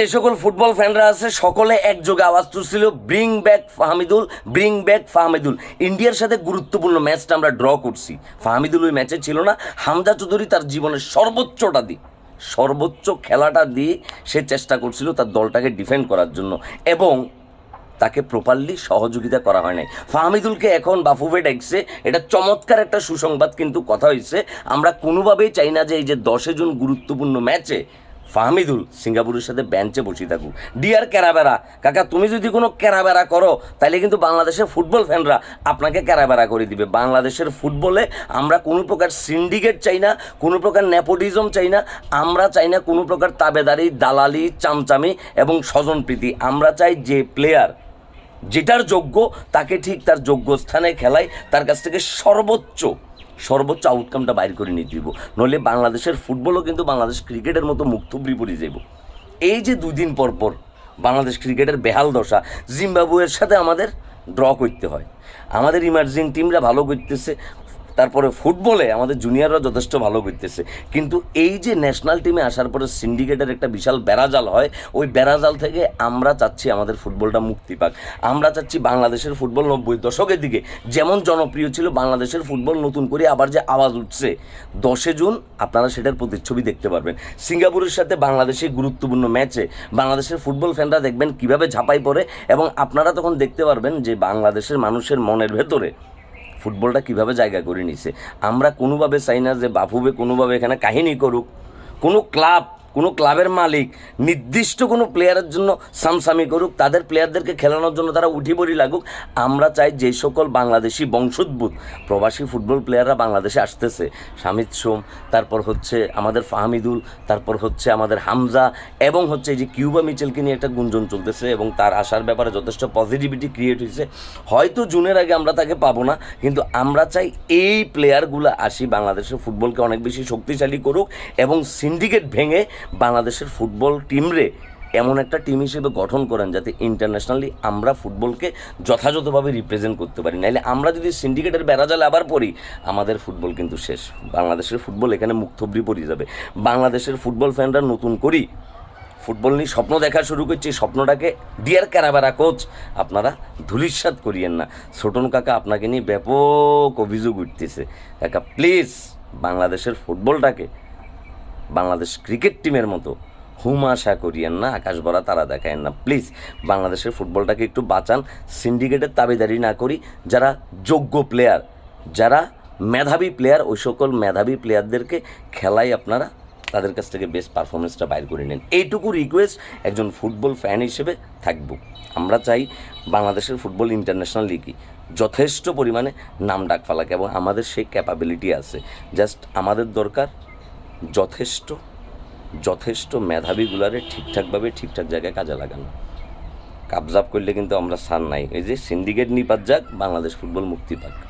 যে সকল ফুটবল ফ্যানরা আছে, সকলে একযোগে আওয়াজ তুলছিল bring back Fahmidul bring back Fahmidul. ইন্ডিয়ার সাথে গুরুত্বপূর্ণ ম্যাচটা আমরা ড্র করছি। ফাহমিদুল ওই ম্যাচে ছিল না, হামজা চৌধুরী তার জীবনের সর্বোচ্চটা দিয়ে, সর্বোচ্চ খেলাটা দিয়ে সে চেষ্টা করছিল তার দলটাকে ডিফেন্ড করার জন্য এবং তাকে প্রপারলি সহযোগিতা করা হয় নাই। ফাহমিদুলকে এখন বাফুফে ডেকছে, এটা চমৎকার একটা সুসংবাদ, কিন্তু কথা হয়েছে আমরা কোনোভাবেই চাই না যে এই যে দশে জুন গুরুত্বপূর্ণ ম্যাচে ফাহমিদুল, সিঙ্গাপুরের সাথে বেঞ্চে বসে থাকুক। ডিয়ার ক্যারাবেরা, কাকা, তুমি যদি কোনো ক্যারাবেরা করো তাহলে কিন্তু বাংলাদেশের ফুটবল ফ্যানরা আপনাকে ক্যারাবেরা করে দিবে। বাংলাদেশের ফুটবলে আমরা কোনো প্রকার সিন্ডিকেট চাই না, কোনো প্রকার নেপোটিজম চাই না, আমরা চাই না কোনো প্রকার তাবেদারি, দালালি, চামচামি এবং স্বজনপ্রীতি। আমরা চাই যে প্লেয়ার যেটার যোগ্য, তাকে ঠিক তার যোগ্য স্থানে খেলাই তার কাছ থেকে সর্বোচ্চ সর্বোচ্চ আউটকামটা বাইর করে নিয়ে দিব। নইলে বাংলাদেশের ফুটবলও কিন্তু বাংলাদেশ ক্রিকেটের মতো মুক্তব্রি পড়ে যাব এই যে দুই দিন পর পর বাংলাদেশ ক্রিকেটের বেহাল দশা, জিম্বাবুয়ের সাথে আমাদের ড্র করতে হয়। আমাদের ইমার্জিং টিমরা ভালো করতেছে তারপরে ফুটবলে আমাদের জুনিয়ররা যথেষ্ট ভালো করতেছে কিন্তু এই যে ন্যাশনাল টিমে আসার পরে সিন্ডিকেটের একটা বিশাল বেড়াজাল হয়, ওই বেড়াজাল থেকে আমরা চাচ্ছি আমাদের ফুটবলটা মুক্তি পাক। আমরা চাচ্ছি বাংলাদেশের ফুটবল নব্বই দশকের দিকে যেমন জনপ্রিয় ছিল, বাংলাদেশের ফুটবল নতুন করে আবার যে আওয়াজ উঠছে, দশে জুন আপনারা সেটার প্রতিচ্ছবি দেখতে পারবেন। সিঙ্গাপুরের সাথে বাংলাদেশের গুরুত্বপূর্ণ ম্যাচে বাংলাদেশের ফুটবল ফ্যানরা দেখবেন কীভাবে ঝাঁপাই পড়ে এবং আপনারা তখন দেখতে পারবেন যে বাংলাদেশের মানুষের মনের ভেতরে ফুটবলটা কীভাবে জায়গা করে নিছে? আমরা কোনোভাবে চাই না যে বাফুবে কোনোভাবে এখানে কাহিনী করুক। কোনো ক্লাব কোনো ক্লাবের মালিক, নির্দিষ্ট কোনো প্লেয়ারের জন্য সামসামি করুক, তাদের প্লেয়ারদেরকে খেলানোর জন্য তারা উঠি পড়ি লাগুক। আমরা চাই যে সকল বাংলাদেশি বংশোদ্ভূত, প্রবাসী ফুটবল প্লেয়াররা বাংলাদেশে আসতেছে। সামিদ সোম, তারপর হচ্ছে আমাদের ফাহমিদুল, তারপর হচ্ছে আমাদের হামজা, এবং হচ্ছে এই যে কিউবা মিচেলকে নিয়ে একটা গুঞ্জন চলতেছে, এবং তার আসার ব্যাপারে যথেষ্ট পজিটিভিটি ক্রিয়েট হয়েছে। হয়তো জুনের আগে আমরা তাকে পাবো না, কিন্তু আমরা চাই এই প্লেয়ারগুলো আসি বাংলাদেশের ফুটবলকে অনেক বেশি শক্তিশালী করুক, এবং সিন্ডিকেট ভেঙে বাংলাদেশের ফুটবল টিমরে এমন একটা টিম হিসেবে গঠন করেন যাতে ইন্টারন্যাশনালি আমরা ফুটবলকে যথাযথভাবে রিপ্রেজেন্ট করতে পারি। নাহলে আমরা যদি সিন্ডিকেটের বেড়াজালে আবার পড়ি, আমাদের ফুটবল কিন্তু শেষ। বাংলাদেশের ফুটবল এখানে মুক্তব্রি পড়ে যাবে। বাংলাদেশের ফুটবল ফ্যানরা নতুন করি ফুটবল নিয়ে স্বপ্ন দেখা শুরু করছি স্বপ্নটাকে ডিয়ার ক্যারাবেরা কোচ আপনারা ধুলিস্বাদ করিয়েন না। ছোটন কাকা আপনাকে নিয়ে ব্যাপক অভিযোগ উঠতেছে। কাকা প্লিজ বাংলাদেশের ফুটবলটাকে বাংলাদেশ ক্রিকেট টিমের মতো। হুম আশা করিয়েন না, আকাশ ভরা তারা দেখায়েন না। প্লিজ, বাংলাদেশের ফুটবলটাকে একটু বাঁচান, সিন্ডিকেটের দাবিদারি না করি, যারা যোগ্য প্লেয়ার যারা মেধাবী প্লেয়ার ওই সকল মেধাবী প্লেয়ারদেরকে খেলায় আপনারা তাদের কাছ থেকে বেস্ট পারফরমেন্সটা বাইর করে নেন। এইটুকু রিকোয়েস্ট একজন ফুটবল ফ্যান হিসেবে থাকব। আমরা চাই বাংলাদেশের ফুটবল ইন্টারন্যাশনাল লিগই যথেষ্ট পরিমাণে নাম ডাক ফালাক এবং আমাদের সেই ক্যাপাবিলিটি আছে। জাস্ট আমাদের দরকার যথেষ্ট যথেষ্ট মেধাবীগুলারে ঠিকঠাকভাবে ঠিকঠাক জায়গায় কাজে লাগানো। কাবজাব করলে কিন্তু আমরা সার নাই। এই যে সিন্ডিকেট নিপাত যাক, বাংলাদেশ ফুটবল মুক্তি পাক।